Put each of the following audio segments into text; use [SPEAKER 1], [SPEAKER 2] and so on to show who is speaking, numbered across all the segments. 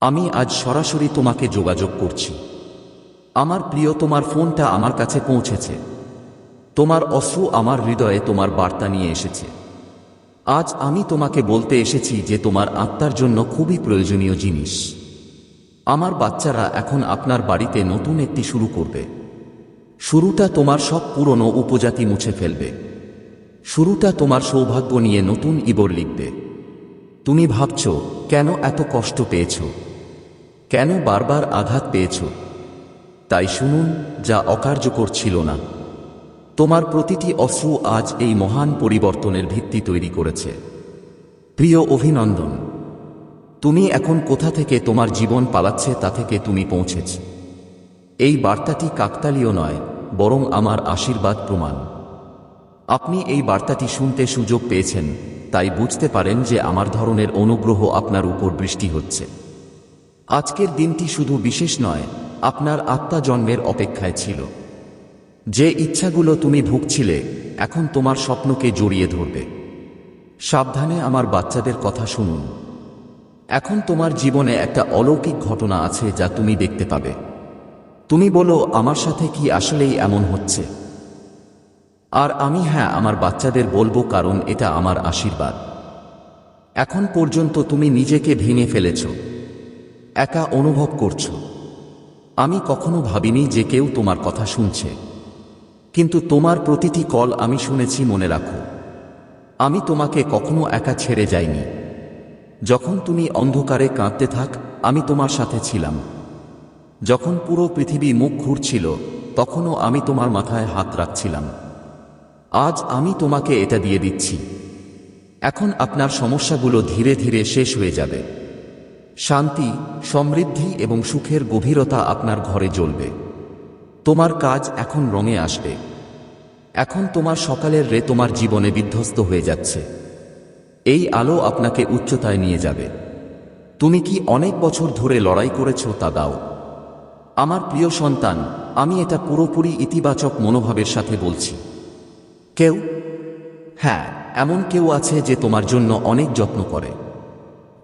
[SPEAKER 1] আমি আজ সরাসরি তোমাকে যোগাযোগ করছি। আমার প্রিয়, তোমার ফোনটা আমার কাছে পৌঁছেছে। তোমার অশ্রু আমার হৃদয়ে তোমার বার্তা নিয়ে এসেছে। আজ আমি তোমাকে বলতে এসেছি যে তোমার আত্মার জন্য খুবই প্রয়োজনীয় জিনিস। আমার বাচ্চারা এখন আপনার বাড়িতে নতুন একটি শুরু করবে। শুরুটা তোমার সব পুরনো উপজাতি মুছে ফেলবে। শুরুটা তোমার সৌভাগ্য নিয়ে নতুন ইবর লিখবে। তুমি ভাবছ, কেন এত কষ্ট পেয়েছ? কেন বারবার আঘাত পেয়েছ? তাই শুনুন, যা অকার্যকর ছিল না। তোমার প্রতিটি অশ্রু আজ এই মহান পরিবর্তনের ভিত্তি তৈরি করেছে। প্রিয় অভিনন্দন, তুমি এখন কোথা থেকে তোমার জীবন পালাচ্ছে তা থেকে তুমি পৌঁছেছ। এই বার্তাটি কাকতালীয় নয়, বরং আমার আশীর্বাদ প্রমাণ। আপনি এই বার্তাটি শুনতে সুযোগ পেয়েছেন, তাই বুঝতে পারেন যে আমার ধরনের অনুগ্রহ আপনার উপর বৃষ্টি হচ্ছে। আজকের দিনটি শুধু বিশেষ নয়, আপনার আত্মা জন্মের অপেক্ষায় ছিল। যে ইচ্ছাগুলো তুমি ভুগছিলে, এখন তোমার স্বপ্নকে জড়িয়ে ধরবে। সাবধানে আমার বাচ্চাদের কথা শুনুন। এখন তোমার জীবনে একটা অলৌকিক ঘটনা আছে যা তুমি দেখতে পাবে। তুমি বলো, আমার সাথে কি আসলেই এমন হচ্ছে? আর আমি হ্যাঁ আমার বাচ্চাদের বলব, কারণ এটা আমার আশীর্বাদ। এখন পর্যন্ত তুমি নিজেকে ভেঙে ফেলেছ। একা অনুভব করছ। আমি কখনো ভাবিনি যে কেউ তোমার কথা শুনছে। কিন্তু তোমার প্রতিটি কল আমি শুনেছি মনে রাখো। আমি তোমাকে কখনো একা ছেড়ে যাইনি। যখন তুমি অন্ধকারে কাঁদতে থাক, আমি তোমার সাথে ছিলাম। যখন পুরো পৃথিবী মুখ ঘুরছিল, তখনও আমি তোমার মাথায় হাত রাখছিলাম। আজ আমি তোমাকে এটা দিয়ে দিচ্ছি। এখন আপনার সমস্যাগুলো ধীরে ধীরে শেষ হয়ে যাবে। শান্তি, সমৃদ্ধি এবং সুখের গভীরতা আপনার ঘরে জ্বলবে। তোমার কাজ এখন রঙে আসবে। এখন তোমার সকালের রে তোমার জীবনে বিধ্বস্ত হয়ে যাচ্ছে। এই আলো আপনাকে উচ্চতায় নিয়ে যাবে। তুমি কি অনেক বছর ধরে লড়াই করেছ তা দাও। আমার প্রিয় সন্তান, আমি এটা পুরোপুরি ইতিবাচক মনোভাবের সাথে বলছি। কেউ? হ্যাঁ এমন কেউ আছে যে তোমার জন্য অনেক যত্ন করে।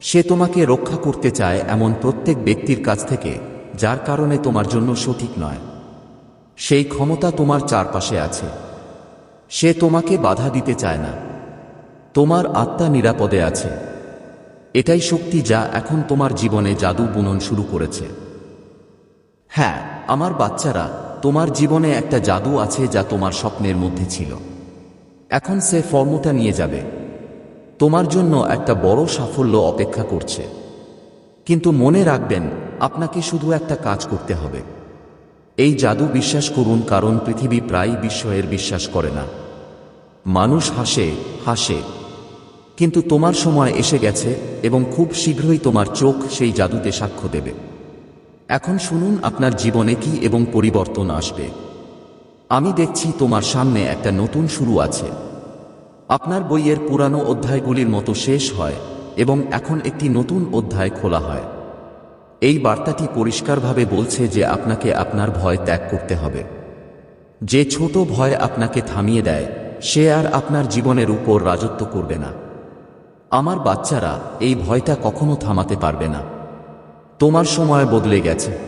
[SPEAKER 1] সে তোমাকে রক্ষা করতে চায় এমন প্রত্যেক ব্যক্তির কাছ থেকে, যার কারণে তোমার জন্য সঠিক নয়। সেই ক্ষমতা তোমার চারপাশে আছে। সে তোমাকে বাধা দিতে চায় না। তোমার আত্মা নিরাপদে আছে। এটাই শক্তি যা এখন তোমার জীবনে জাদু বুনন শুরু করেছে। হ্যাঁ আমার বাচ্চারা, তোমার জীবনে একটা জাদু আছে যা তোমার স্বপ্নের মধ্যে ছিল। এখন সে ফর্মটা নিয়ে যাবে। তোমার জন্য একটা বড় সাফল্য অপেক্ষা করছে। কিন্তু মনে রাখবেন, আপনাকে শুধু একটা কাজ করতে হবে। এই জাদু বিশ্বাস করুন, কারণ পৃথিবী প্রায় বিস্ময়ের বিশ্বাস করে না। মানুষ হাসে হাসে। কিন্তু তোমার সময় এসে গেছে এবং খুব শীঘ্রই তোমার চোখ সেই জাদুতে সাক্ষ্য দেবে। এখন শুনুন, আপনার জীবনে কি এবং পরিবর্তন আসবে। আমি দেখছি তোমার সামনে একটা নতুন শুরু আছে। আপনার বইয়ের পুরানো অধ্যায়গুলির মতো শেষ হয় এবং এখন একটি নতুন অধ্যায় খোলা হয়। এই বার্তাটি পরিষ্কারভাবে বলছে যে আপনাকে আপনার ভয় ত্যাগ করতে হবে। যে ছোট ভয় আপনাকে থামিয়ে দেয়, সে আর আপনার জীবনের উপর রাজত্ব করবে না। আমার বাচ্চারা এই ভয়টা কখনো থামাতে পারবে না। তোমার সময় বদলে গেছে।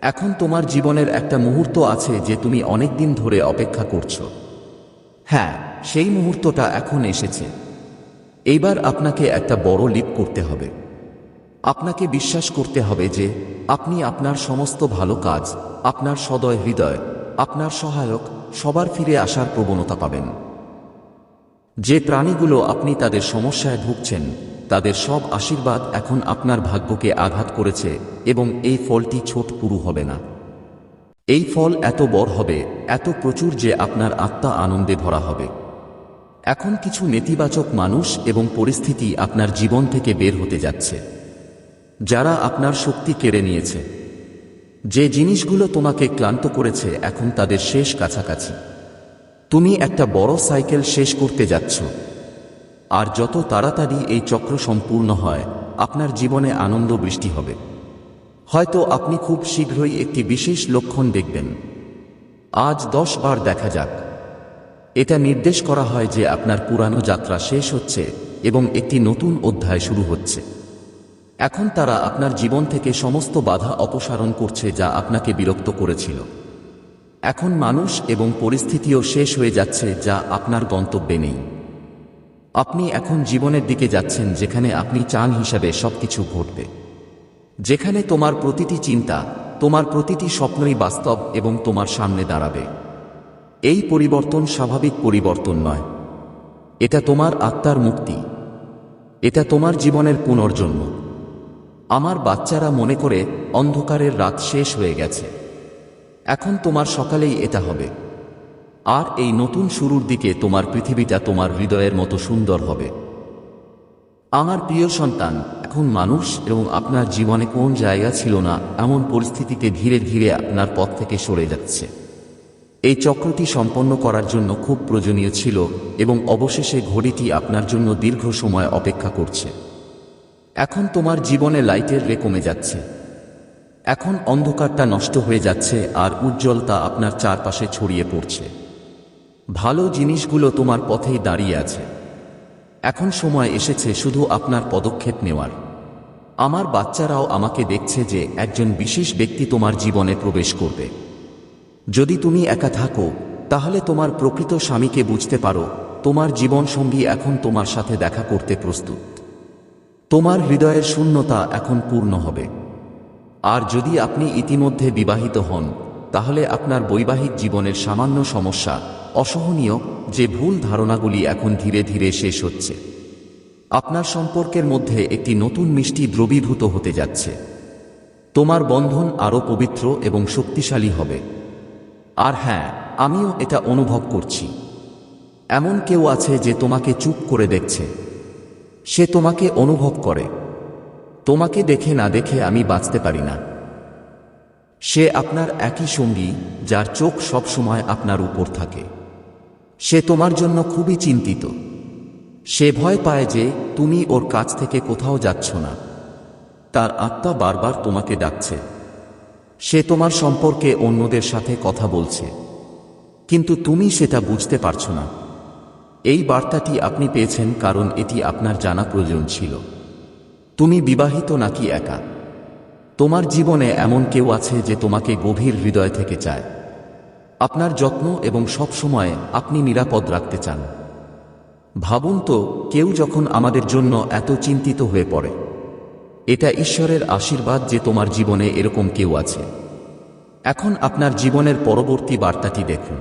[SPEAKER 1] এখন তোমার জীবনের একটা মুহূর্ত আছে যে তুমি অনেক দিন ধরে অপেক্ষা করছ। হ্যাঁ সেই মুহূর্তটা এখন এসেছে। এইবার আপনাকে একটা বড় লিপ করতে হবে। আপনাকে বিশ্বাস করতে হবে যে, আপনি আপনার সমস্ত ভালো কাজ, আপনার সদয় হৃদয়, আপনার সহায়ক, সবার ফিরে আসার প্রবণতা পাবেন। যে প্রাণীগুলো আপনি তাদের সমস্যায় ভুগছেন, তাদের সব আশীর্বাদ এখন আপনার ভাগ্যকে আঘাত করেছে এবং এই ফলটি ছোট পুরু হবে না। এই ফল এত বড় হবে, এত প্রচুর যে আপনার আত্মা আনন্দে ভরা হবে। এখন কিছু নেতিবাচক মানুষ এবং পরিস্থিতি আপনার জীবন থেকে বের হতে যাচ্ছে। যারা আপনার শক্তি কেড়ে নিয়েছে। যে জিনিসগুলো তোমাকে ক্লান্ত করেছে এখন তাদের শেষ কাছাকাছি। তুমি একটা বড় সাইকেল শেষ করতে যাচ্ছ। আর যত তাড়াতাড়ি এই চক্র সম্পূর্ণ হয়, আপনার জীবনে আনন্দ বৃষ্টি হবে। হয়তো আপনি খুব শীঘ্রই একটি বিশেষ লক্ষণ দেখবেন। আজ দশ বার দেখা যাক। এটা নির্দেশ করা হয় যে আপনার পুরানো যাত্রা শেষ হচ্ছে এবং একটি নতুন অধ্যায় শুরু হচ্ছে। এখন তারা আপনার জীবন থেকে সমস্ত বাধা অপসারণ করছে যা আপনাকে বিরক্ত করেছিল। এখন মানুষ এবং পরিস্থিতিও শেষ হয়ে যাচ্ছে যা আপনার গন্তব্যে নেই। আপনি এখন জীবনের দিকে যাচ্ছেন যেখানে আপনি চান হিসাবে সবকিছু ঘটবে। যেখানে তোমার প্রতিটি চিন্তা, তোমার প্রতিটি স্বপ্নই বাস্তব এবং তোমার সামনে দাঁড়াবে। এই পরিবর্তন স্বাভাবিক পরিবর্তন নয়। এটা তোমার আত্মার মুক্তি। এটা তোমার জীবনের পুনর্জন্ম। আমার বাচ্চারা মনে করে অন্ধকারের রাত শেষ হয়ে গেছে। এখন তোমার সকালেই এটা হবে। আর এই নতুন শুরুর দিকে তোমার পৃথিবীটা তোমার হৃদয়ের মতো সুন্দর হবে। আমার প্রিয় সন্তান, এখন মানুষ এবং আপনার জীবনে কোন জায়গা ছিল না, এমন পরিস্থিতিতে ধীরে ধীরে আপনার পথ থেকে সরে যাচ্ছে। এই চক্রটি সম্পন্ন করার জন্য খুব প্রয়োজনীয় ছিল এবং অবশেষে ঘড়িটি আপনার জন্য দীর্ঘ সময় অপেক্ষা করছে। এখন তোমার জীবনে লাইটের রে কমে যাচ্ছে। এখন অন্ধকারটা নষ্ট হয়ে যাচ্ছে আর উজ্জ্বলতা আপনার চারপাশে ছড়িয়ে পড়ছে। ভালো জিনিসগুলো তোমার পথেই দাঁড়িয়ে আছে। এখন সময় এসেছে শুধু আপনার পদক্ষেপ নেওয়ার। আমার বাচ্চারাও আমাকে দেখছে যে একজন বিশেষ ব্যক্তি তোমার জীবনে প্রবেশ করবে। যদি তুমি একা থাকো, তাহলে তোমার প্রকৃত স্বামীকে বুঝতে পারো, তোমার জীবনসঙ্গী এখন তোমার সাথে দেখা করতে প্রস্তুত। তোমার হৃদয়ের শূন্যতা এখন পূর্ণ হবে। আর যদি আপনি ইতিমধ্যে বিবাহিত হন, তাহলে আপনার বৈবাহিক জীবনের সামান্য সমস্যা অসহনীয়, যে ভুল ধারণাগুলি এখন ধীরে ধীরে শেষ হচ্ছে। আপনার সম্পর্কের মধ্যে একটি নতুন মিষ্টি দ্রবীভূত হতে যাচ্ছে। তোমার বন্ধন আরও পবিত্র এবং শক্তিশালী হবে। আর হ্যাঁ আমিও এটা অনুভব করছি। এমন কেউ আছে যে তোমাকে চুপ করে দেখছে। সে তোমাকে অনুভব করে। তোমাকে দেখে না দেখে আমি বাঁচতে পারি না। সে আপনার একই সঙ্গী, যার চোখ সবসময় আপনার উপর থাকে। সে তোমার জন্য খুবই চিন্তিত। সে ভয় পায় যে তুমি ওর কাছ থেকে কোথাও যাচ্ছ না। তার আত্মা বারবার তোমাকে ডাকছে। সে তোমার সম্পর্কে অন্যদের সাথে কথা বলছে। কিন্তু তুমি সেটা বুঝতে পারছ না। এই বার্তাটি আপনি পেয়েছেন কারণ এটি আপনার জানা প্রয়োজন ছিল। তুমি বিবাহিত নাকি একা? তোমার জীবনে এমন কেউ আছে যে তোমাকে গভীর হৃদয় থেকে চায়। আপনার যত্ন এবং সব সময় আপনি নিরাপদ রাখতে চান। ভাবুন তো, কেউ যখন আমাদের জন্য এত চিন্তিত হয়ে পড়ে। এটা ঈশ্বরের আশীর্বাদ যে তোমার জীবনে এরকম কেউ আছে। এখন আপনার জীবনের পরবর্তী বার্তাটি দেখুন।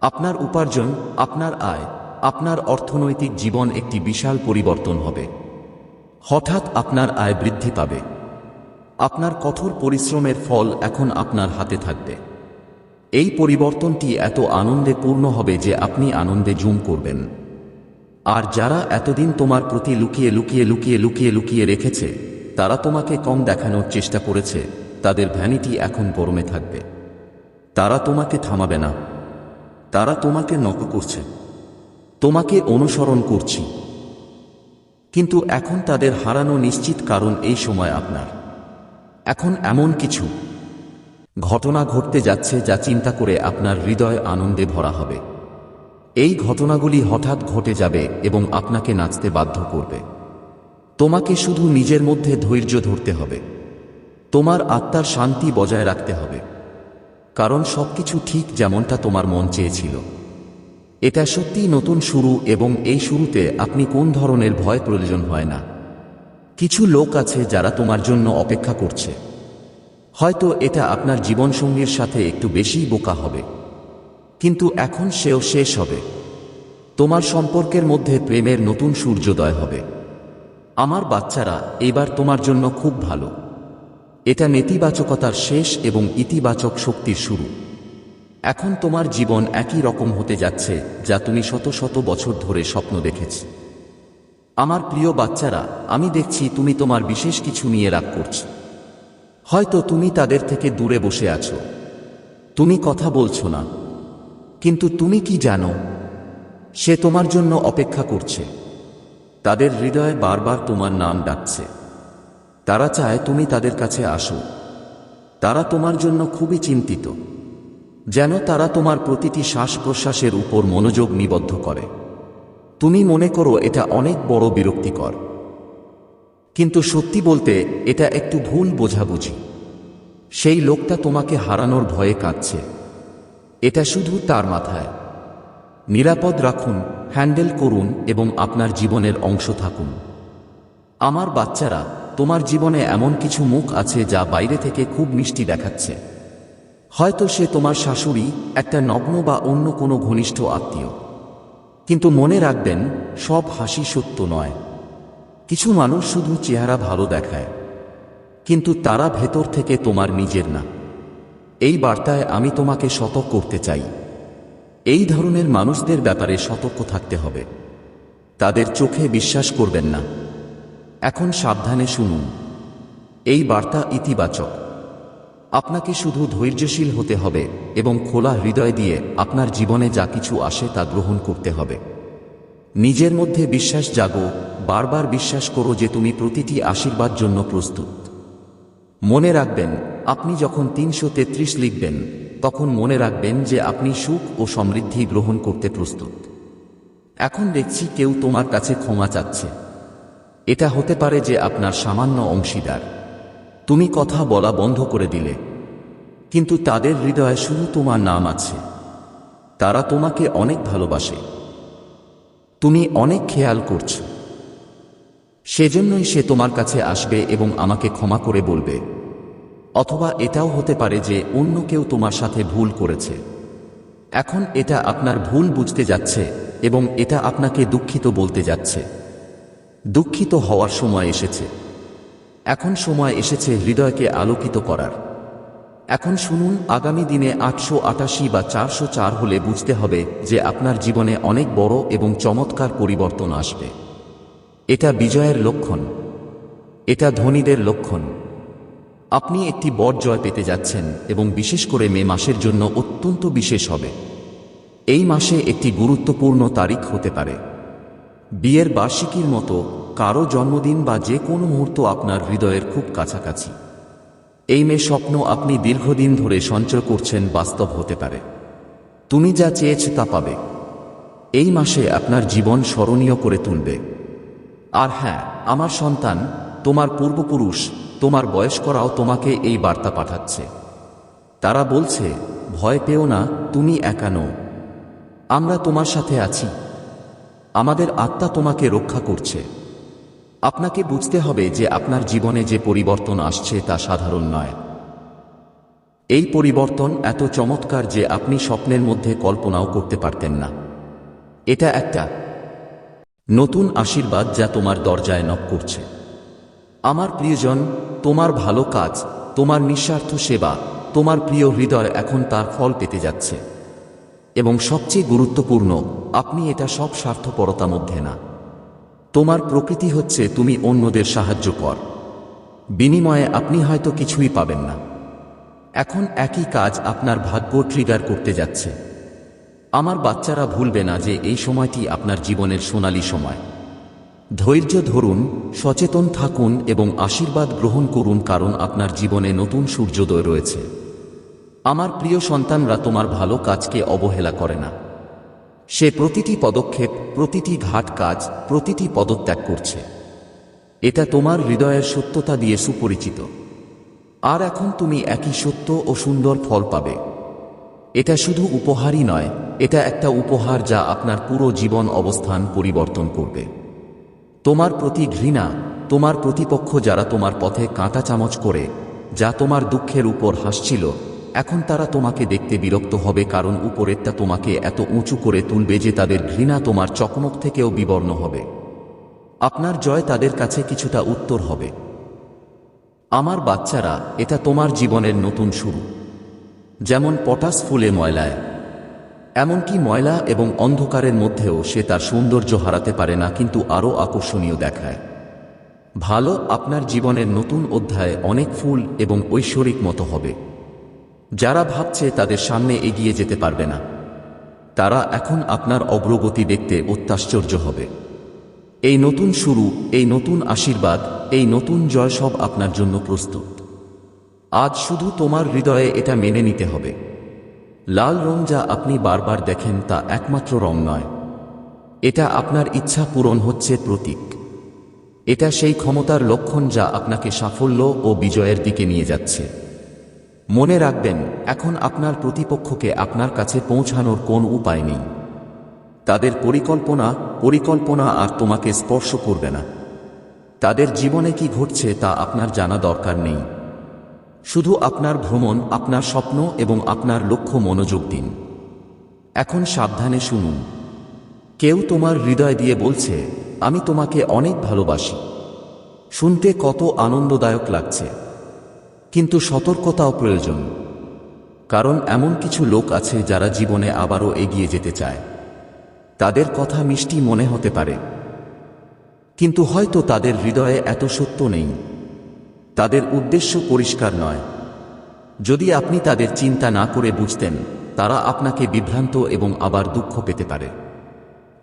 [SPEAKER 1] আপনার উপার্জন, আপনার আয়, আপনার অর্থনৈতিক জীবন একটি বিশাল পরিবর্তন হবে। হঠাৎ আপনার আয় বৃদ্ধি পাবে। আপনার কঠোর পরিশ্রমের ফল এখন আপনার হাতে থাকবে। এই পরিবর্তনটি এত আনন্দে পূর্ণ হবে যে আপনি আনন্দে জুম করবেন। আর যারা এতদিন তোমার প্রতি লুকিয়ে লুকিয়ে লুকিয়ে লুকিয়ে লুকিয়ে রেখেছে, তারা তোমাকে কম দেখানোর চেষ্টা করেছে, তাদের ভ্যানিটি এখন গরমে থাকবে। তারা তোমাকে থামাবে না। তারা তোমাকে নক করছে। তোমাকে অনুসরণ করছি। কিন্তু এখন তাদের হারানো নিশ্চিত কারণ এই সময় আপনার। এখন এমন কিছু ঘটনা ঘটতে যাচ্ছে যা চিন্তা করে আপনার হৃদয় আনন্দে ভরা হবে। এই ঘটনাগুলি হঠাৎ ঘটে যাবে এবং আপনাকে নাচতে বাধ্য করবে। তোমাকে শুধু নিজের মধ্যে ধৈর্য ধরতে হবে। তোমার আত্মার শান্তি বজায় রাখতে হবে। কারণ সবকিছু ঠিক যেমনটা তোমার মন চেয়েছিল। এটা সত্যিই নতুন শুরু এবং এই শুরুতে আপনি কোন ধরনের ভয় প্রয়োজন হয় না। কিছু লোক আছে যারা তোমার জন্য অপেক্ষা করছে। হয়তো এটা আপনার জীবনসঙ্গীর সাথে একটু বেশি বোকা হবে। কিন্তু এখন সেও শেষ হবে। তোমার সম্পর্কের মধ্যে প্রেমের নতুন সূর্যোদয় হবে। আমার বাচ্চারা, এবার তোমার জন্য খুব ভালো। এটা নেতিবাচকতার শেষ এবং ইতিবাচক শক্তির শুরু। এখন তোমার জীবন একই রকম হতে যাচ্ছে, যা তুমি শত শত বছর ধরে স্বপ্ন দেখেছ। আমার প্রিয় বাচ্চারা, আমি দেখছি তুমি তোমার বিশেষ কিছু নিয়ে রাগ করছ। হয়তো তুমি তাদের থেকে দূরে বসে আছো। তুমি কথা বলছো না। কিন্তু তুমি কি জানো, সে তোমার জন্য অপেক্ষা করছে। তাদের হৃদয়ে বারবার তোমার নাম ডাকছে। তারা চায় তুমি তাদের কাছে আসো। তারা তোমার জন্য খুবই চিন্তিত। যেন তারা তোমার প্রতিটি শ্বাস প্রশ্বাসের উপর মনোযোগ নিবদ্ধ করে। তুমি মনে করো এটা অনেক বড় বিরক্তিকর। কিন্তু সত্যি বলতে এটা একটু ভুল বোঝাবুঝি। সেই লোকটা তোমাকে হারানোর ভয়ে কাঁদছে। এটা শুধু তার মাথায়। নিরাপদ রাখুন, হ্যান্ডেল করুন এবং আপনার জীবনের অংশ থাকুন। আমার বাচ্চারা, তোমার জীবনে এমন কিছু মুখ আছে যা বাইরে থেকে খুব মিষ্টি দেখাচ্ছে। হয়তো সে তোমার শাশুড়ি, একটা নগ্ন বা অন্য কোনো ঘনিষ্ঠ আত্মীয়। কিন্তু মনে রাখবেন, সব হাসি সত্য নয়। কিছু মানুষ শুধু চেহারা ভালো দেখায়। কিন্তু তারা ভেতর থেকে তোমার নিজের না। এই বার্তায় আমি তোমাকে সতর্ক করতে চাই। এই ধরনের মানুষদের ব্যাপারে সতর্ক থাকতে হবে। তাদের চোখে বিশ্বাস করবেন না। এখন সাবধানে শুনুন। এই বার্তা ইতিবাচক। আপনাকে শুধু ধৈর্যশীল হতে হবে এবং খোলা হৃদয় দিয়ে আপনার জীবনে যা কিছু আসে তা গ্রহণ করতে হবে। নিজের মধ্যে বিশ্বাস জাগো, বারবার বিশ্বাস করো যে তুমি প্রতিটি আশীর্বাদ জন্য প্রস্তুত। মনে রাখবেন আপনি যখন তিনশো তেত্রিশ লিখবেন, তখন মনে রাখবেন যে আপনি সুখ ও সমৃদ্ধি গ্রহণ করতে প্রস্তুত। এখন দেখছি কেউ তোমার কাছে ক্ষমা চাচ্ছে। এটা হতে পারে যে আপনার সামান্য অংশীদার। তুমি কথা বলা বন্ধ করে দিলে। কিন্তু তাদের হৃদয়ে শুধু তোমার নাম আছে। তারা তোমাকে অনেক ভালোবাসে। তুমি অনেক খেয়াল করছ। সেজন্যই সে তোমার কাছে আসবে এবং আমাকে ক্ষমা করে বলবে। অথবা এটাও হতে পারে যে অন্য কেউ তোমার সাথে ভুল করেছে। এখন এটা আপনার ভুল বুঝতে যাচ্ছে এবং এটা আপনাকে দুঃখিত বলতে যাচ্ছে। দুঃখিত হওয়ার সময় এসেছে। এখন সময় এসেছে হৃদয়কে আলোকিত করার। এখন শুনুন, আগামী দিনে আটশো আটাশি বা চারশো চার হলে বুঝতে হবে যে আপনার জীবনে অনেক বড় এবং চমৎকার পরিবর্তন আসবে। এটা বিজয়ের লক্ষণ। এটা ধনীদের লক্ষণ। আপনি একটি বড় জয় পেতে যাচ্ছেন এবং বিশেষ করে মে মাসের জন্য অত্যন্ত বিশেষ হবে। এই মাসে একটি গুরুত্বপূর্ণ তারিখ হতে পারে। বিয়ের বার্ষিকীর মতো কারও জন্মদিন বা যে কোনো মুহূর্ত আপনার হৃদয়ের খুব কাছাকাছি। এই মে স্বপ্ন আপনি দীর্ঘদিন ধরে সঞ্চয় করছেন বাস্তব হতে পারে। তুমি যা চেয়েছ তা পাবে। এই মাসে আপনার জীবন স্মরণীয় করে তুলবে। আর হ্যাঁ আমার সন্তান, তোমার পূর্বপুরুষ তোমার বয়স্করাও তোমাকে এই বার্তা পাঠাচ্ছে। তারা বলছে, ভয় পেও না, তুমি একা নও। আমরা তোমার সাথে আছি। আমাদের আত্মা তোমাকে রক্ষা করছে। আপনাকে বুঝতে হবে যে আপনার জীবনে যে পরিবর্তন আসছে তা সাধারণ নয়। এই পরিবর্তন এত চমৎকার যে আপনি স্বপ্নের মধ্যে কল্পনাও করতে পারতেন না। এটা একটা নতুন আশীর্বাদ যা তোমার দরজায় নক করছে। আমার প্রিয়জন, তোমার ভালো কাজ, তোমার নিঃস্বার্থ সেবা, তোমার প্রিয় হৃদয় এখন তার ফল পেতে যাচ্ছে। এবং সবচেয়ে গুরুত্বপূর্ণ, আপনি এটা সব স্বার্থপরতা মধ্যে না। তোমার প্রকৃতি হচ্ছে তুমি অন্যদের সাহায্য কর। বিনিময়ে আপনি হয়তো কিছুই পাবেন না। এখন একই কাজ আপনার ভাগ্য ট্রিগার করতে যাচ্ছে। আমার বাচ্চারা ভুলবে না যে এই সময়টি আপনার জীবনের সোনালী সময়। ধৈর্য ধরুন, সচেতন থাকুন এবং আশীর্বাদ গ্রহণ করুন কারণ আপনার জীবনে নতুন সূর্যোদয় রয়েছে। আমার প্রিয় সন্তানরা, তোমার ভালো কাজকে অবহেলা করে না। সে প্রতিটি পদক্ষেপ, প্রতিটি ঘাট কাজ, প্রতিটি পদত্যাগ করছে। এটা তোমার হৃদয়ের সত্যতা দিয়ে সুপরিচিত। আর এখন তুমি একই সত্য ও সুন্দর ফল পাবে। এটা শুধু উপহারই নয়, এটা একটা উপহার যা আপনার পুরো জীবন অবস্থান পরিবর্তন করবে। তোমার প্রতি ঘৃণা, তোমার প্রতিপক্ষ যারা তোমার পথে কাঁটা চামচ করে, যা তোমার দুঃখের উপর হাসছিল, এখন তারা তোমাকে দেখতে বিরক্ত হবে কারণ উপরেরটা তোমাকে এত উঁচু করে তুলবে যে তাদের ঘৃণা তোমার চকমক থেকেও বিবর্ণ হবে। আপনার জয় তাদের কাছে কিছুটা উত্তর হবে। আমার বাচ্চারা, এটা তোমার জীবনের নতুন শুরু। যেমন পটাশ ফুলে ময়লায় এমনকি ময়লা এবং অন্ধকারের মধ্যেও সে তার সৌন্দর্য হারাতে পারে না, কিন্তু আরও আকর্ষণীয় দেখায়। ভালো আপনার জীবনের নতুন অধ্যায়ে অনেক ফুল এবং ঐশ্বরিক মতো হবে। যারা ভাবছে তাদের সামনে এগিয়ে যেতে পারবে না। তারা এখন আপনার অগ্রগতি দেখতে অত্যাশ্চর্য হবে। এই নতুন শুরু, এই নতুন আশীর্বাদ, এই নতুন জয় সব আপনার জন্য প্রস্তুত। আজ শুধু তোমার হৃদয়ে এটা মেনে নিতে হবে। লাল রং যা আপনি বারবার দেখেন তা একমাত্র রং নয়। এটা আপনার ইচ্ছা পূরণ হচ্ছে প্রতীক। এটা সেই ক্ষমতার লক্ষণ যা আপনাকে সাফল্য ও বিজয়ের দিকে নিয়ে যাচ্ছে। মনে রাখবেন, এখন আপনার প্রতিপক্ষকে আপনার কাছে পৌঁছানোর কোন উপায় নেই। তাদের পরিকল্পনা পরিকল্পনা আর তোমাকে স্পর্শ করবে না। তাদের জীবনে কি ঘটছে তা আপনার জানা দরকার নেই। শুধু আপনার ভ্রমণ, আপনার স্বপ্ন এবং আপনার লক্ষ্য মনোযোগ দিন। এখন সাবধানে শুনুন। কেউ তোমার হৃদয় দিয়ে বলছে, আমি তোমাকে অনেক ভালোবাসি। শুনতে কত আনন্দদায়ক লাগছে। কিন্তু সতর্কতাও প্রয়োজন। কারণ এমন কিছু লোক আছে যারা জীবনে আবারও এগিয়ে যেতে চায়। তাদের কথা মিষ্টি মনে হতে পারে। কিন্তু হয়তো তাদের হৃদয়ে এত সত্য নেই। তাদের উদ্দেশ্য পরিষ্কার নয়। যদি আপনি তাদের চিন্তা না করে বুঝতেন, তারা আপনাকে বিভ্রান্ত এবং আবার দুঃখ পেতে পারে।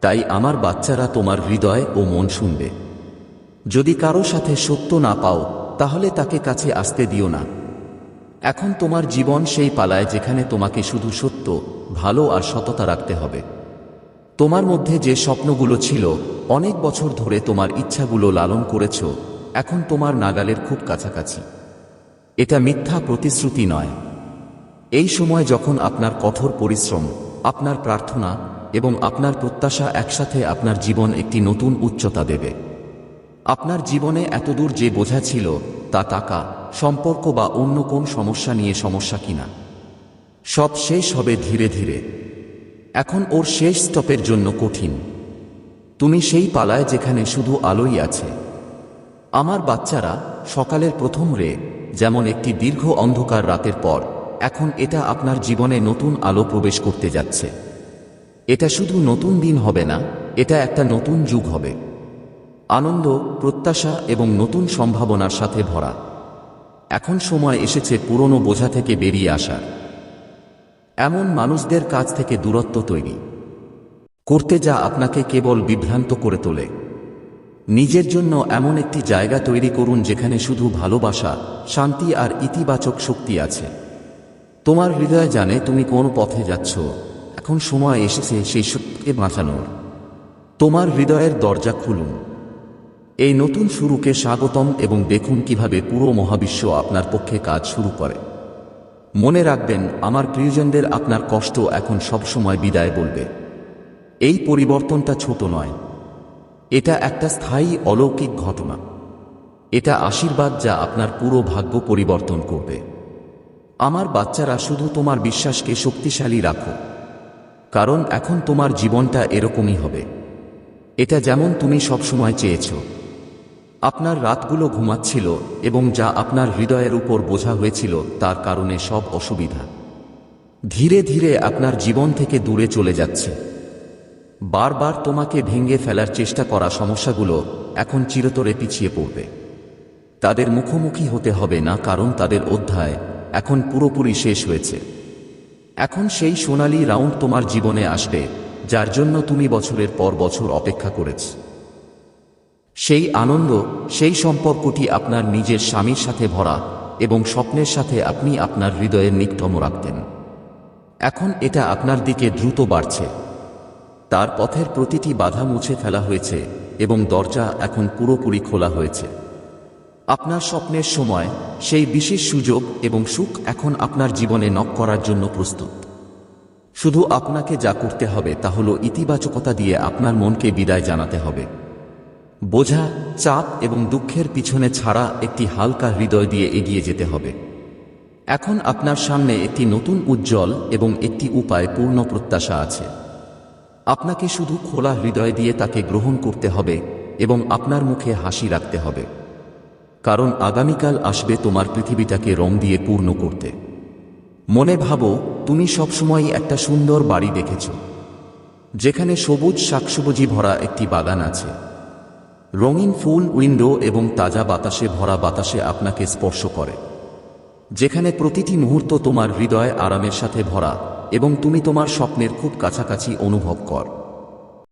[SPEAKER 1] তাই আমার বাচ্চারা তোমার হৃদয় ও মন শুনবে। যদি কারও সাথে সত্য না পাও, তাহলে তাকে কাছে আসতে দিও না। এখন তোমার জীবন সেই পালায় যেখানে তোমাকে শুধু সত্য, ভালো আর সততা রাখতে হবে। তোমার মধ্যে যে স্বপ্নগুলো ছিল, অনেক বছর ধরে তোমার ইচ্ছাগুলো লালন করেছ এখন তোমার নাগালের খুব কাছাকাছি। এটা মিথ্যা প্রতিশ্রুতি নয়। এই সময় যখন আপনার কঠোর পরিশ্রম, আপনার প্রার্থনা এবং আপনার প্রত্যাশা একসাথে আপনার জীবন একটি নতুন উচ্চতা দেবে। আপনার জীবনে এতদূর যে বোঝা ছিল, তা টাকা, সম্পর্ক বা অন্য কোন সমস্যা নিয়ে সমস্যা কিনা। সব শেষ হবে ধীরে ধীরে। এখন ওর শেষ স্টপের জন্য কঠিন। তুমি সেই পালায় যেখানে শুধু আলোই আছে। আমার বাচ্চারা সকালের প্রথম রে, যেমন একটি দীর্ঘ অন্ধকার রাতের পর, এখন এটা আপনার জীবনে নতুন আলো প্রবেশ করতে যাচ্ছে। এটা শুধু নতুন দিন হবে না, এটা একটা নতুন যুগ হবে। আনন্দ, প্রত্যাশা এবং নতুন সম্ভাবনার সাথে ভরা। এখন সময় এসেছে পুরনো বোঝা থেকে বেরিয়ে আসার। এমন মানুষদের কাছ থেকে দূরত্ব তৈরি। করতে যা আপনাকে কেবল বিভ্রান্ত করে তোলে। নিজের জন্য এমন একটি জায়গা তৈরি করুন যেখানে শুধু ভালোবাসা, শান্তি আর ইতিবাচক শক্তি আছে। তোমার হৃদয় জানে তুমি কোন পথে যাচ্ছ। এখন সময় এসেছে সেই শক্তিকে বাঁচানোর। তোমার হৃদয়ের দরজা খুলুন। এই নতুন শুরুকে স্বাগতম এবং দেখুন কীভাবে পুরো মহাবিশ্ব আপনার পক্ষে কাজ শুরু করে। মনে রাখবেন, আমার প্রিয়জনদের আপনার কষ্ট এখন সবসময় বিদায় বলবে। এই পরিবর্তনটা ছোট নয় এটা একটা স্থায়ী অলৌকিক ঘটনা। এটা আশীর্বাদ যা আপনার পুরো ভাগ্য পরিবর্তন করবে। আমার বাচ্চারা শুধু তোমার বিশ্বাসকে শক্তিশালী রাখো। কারণ এখন তোমার জীবনটা এরকমই হবে। এটা যেমন তুমি সবসময় চেয়েছ। আপনার রাতগুলো ঘুমাচ্ছিল এবং যা আপনার হৃদয়ের উপর বোঝা হয়েছিল তার কারণে সব অসুবিধা। ধীরে ধীরে আপনার জীবন থেকে দূরে চলে যাচ্ছে। বারবার তোমাকে ভেঙে ফেলার চেষ্টা করা সমস্যাগুলো এখন চিরতরে পিছিয়ে পড়বে। তাদের মুখোমুখি হতে হবে না কারণ তাদের অধ্যায় এখন পুরোপুরি শেষ হয়েছে। এখন সেই সোনালি রাউন্ড তোমার জীবনে আসবে, যার জন্য তুমি বছরের পর বছর অপেক্ষা করেছ। সেই আনন্দ, সেই সম্পর্কটি আপনার নিজের স্বামীর সাথে ভরা এবং স্বপ্নের সাথে আপনি আপনার হৃদয়ের নিকটম রাখতেন। এখন এটা আপনার দিকে দ্রুত বাড়ছে। তার পথের প্রতিটি বাধা মুছে ফেলা হয়েছে এবং দরজা এখন পুরোপুরি খোলা হয়েছে। আপনার স্বপ্নের সময়, সেই বিশেষ সুযোগ এবং সুখ এখন আপনার জীবনে নক করার জন্য প্রস্তুত। শুধু আপনাকে যা করতে হবে তা হল ইতিবাচকতা দিয়ে আপনার মনকে বিদায় জানাতে হবে। বোঝা, চাপ এবং দুঃখের পিছনে ছাড়া একটি হালকা হৃদয় দিয়ে এগিয়ে যেতে হবে। এখন আপনার সামনে একটি নতুন উজ্জ্বল এবং একটি উপায় পূর্ণ প্রত্যাশা আছে। আপনাকে শুধু খোলা হৃদয় দিয়ে তাকে গ্রহণ করতে হবে এবং আপনার মুখে হাসি রাখতে হবে। কারণ আগামীকাল আসবে তোমার পৃথিবীটাকে রং দিয়ে পূর্ণ করতে। মনে ভাবো, তুমি সবসময়ই একটা সুন্দর বাড়ি দেখেছ, যেখানে সবুজ শাকসবজি ভরা একটি বাগান আছে। রঙিন ফুল উইন্ডো এবং তাজা বাতাসে ভরা বাতাসে আপনাকে স্পর্শ করে, যেখানে প্রতিটি মুহূর্ত তোমার হৃদয় আরামের সাথে ভরা। এবং তুমি তোমার স্বপ্নের খুব কাছাকাছি অনুভব কর।